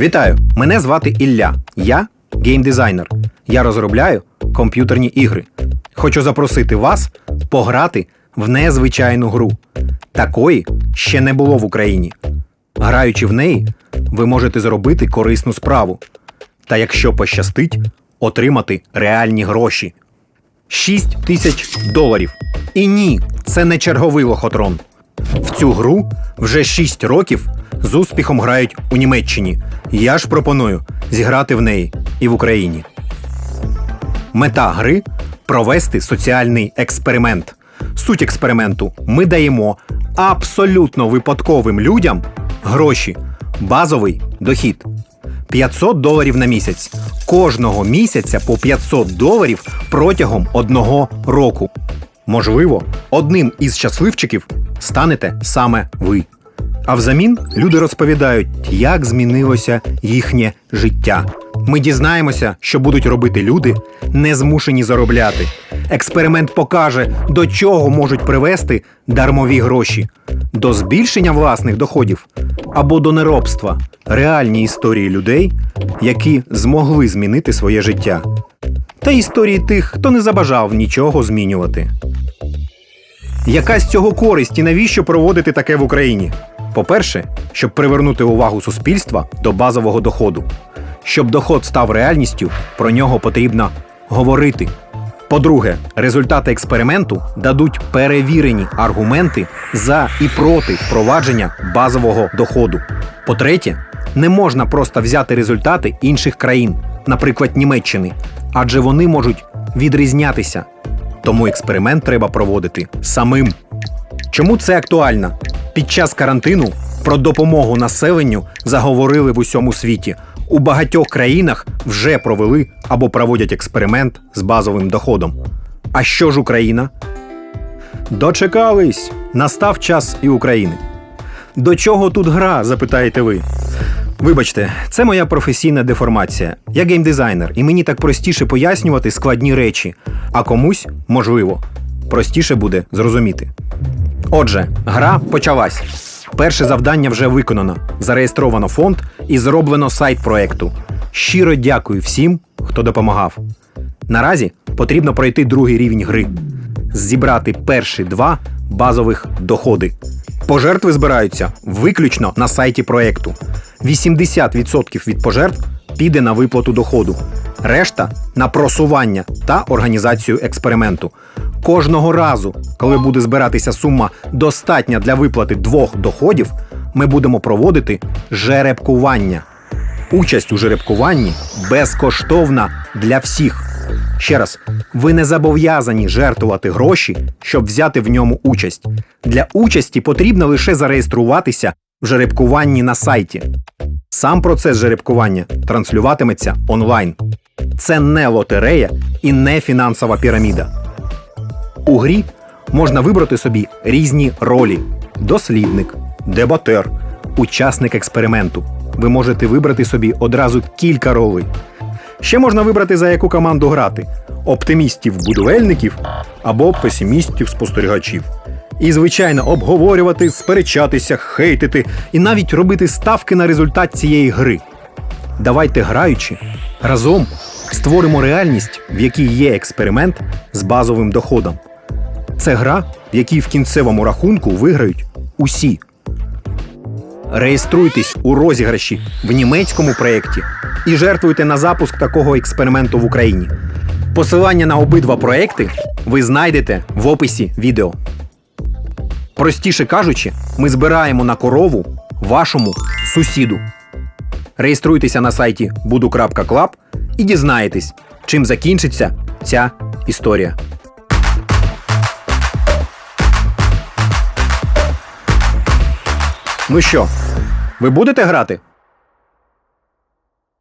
Вітаю! Мене звати Ілля. Я геймдизайнер. Я розробляю комп'ютерні ігри. Хочу запросити вас пограти в незвичайну гру. Такої ще не було в Україні. Граючи в неї, ви можете зробити корисну справу. Та якщо пощастить, отримати реальні гроші. 6 тисяч доларів. І ні, це не черговий лохотрон. В цю гру вже 6 років з успіхом грають у Німеччині. Я ж пропоную зіграти в неї і в Україні. Мета гри провести соціальний експеримент. Суть експерименту ми даємо абсолютно випадковим людям гроші, базовий дохід. 500 доларів на місяць. Кожного місяця по 500 доларів протягом одного року. Можливо, одним із щасливчиків станете саме ви. А взамін люди розповідають, як змінилося їхнє життя. Ми дізнаємося, що будуть робити люди, не змушені заробляти. Експеримент покаже, до чого можуть привести дармові гроші: до збільшення власних доходів або до неробства. Реальні історії людей, які змогли змінити своє життя. Та історії тих, хто не забажав нічого змінювати. Яка з цього користь і навіщо проводити таке в Україні? По-перше, щоб привернути увагу суспільства до базового доходу. Щоб доход став реальністю, про нього потрібно говорити. По-друге, результати експерименту дадуть перевірені аргументи за і проти впровадження базового доходу. По-третє, не можна просто взяти результати інших країн, наприклад, Німеччини, адже вони можуть відрізнятися. Тому експеримент треба проводити самим. Чому це актуально? Під час карантину про допомогу населенню заговорили в усьому світі. У багатьох країнах вже провели або проводять експеримент з базовим доходом. А що ж Україна? Дочекались! Настав час і України. До чого тут гра? запитаєте ви. Вибачте, це моя професійна деформація. Я геймдизайнер, і мені так простіше пояснювати складні речі, а комусь, можливо, простіше буде зрозуміти. Отже, гра почалась. Перше завдання вже виконано. Зареєстровано фонд і зроблено сайт проекту. Щиро дякую всім, хто допомагав. Наразі потрібно пройти другий рівень гри, зібрати перші два базових доходи. Пожертви збираються виключно на сайті проекту. 80% від пожертв піде на виплату доходу, решта на просування та організацію експерименту. Кожного разу, коли буде збиратися сума достатня для виплати двох доходів, ми будемо проводити жеребкування. Участь у жеребкуванні безкоштовна для всіх. Ще раз, ви не зобов'язані жертвувати гроші, щоб взяти в ньому участь. Для участі потрібно лише зареєструватися в жеребкуванні на сайті. Сам процес жеребкування транслюватиметься онлайн. Це не лотерея і не фінансова піраміда. У грі можна вибрати собі різні ролі: дослідник, дебатер, учасник експерименту. Ви можете вибрати собі одразу кілька ролей. Ще можна вибрати за яку команду грати: оптимістів-будівельників або песимістів-спостерігачів. І, звичайно, обговорювати, сперечатися, хейтити і навіть робити ставки на результат цієї гри. Давайте граючи, разом створимо реальність, в якій є експеримент з базовим доходом. Це гра, в якій в кінцевому рахунку виграють усі. Реєструйтесь у розіграші в німецькому проєкті і жертвуйте на запуск такого експерименту в Україні. Посилання на обидва проекти ви знайдете в описі відео. Простіше кажучи, ми збираємо на корову вашому сусіду. Реєструйтеся на сайті budu.club і дізнаєтесь, чим закінчиться ця історія. Ну що, ви будете грати?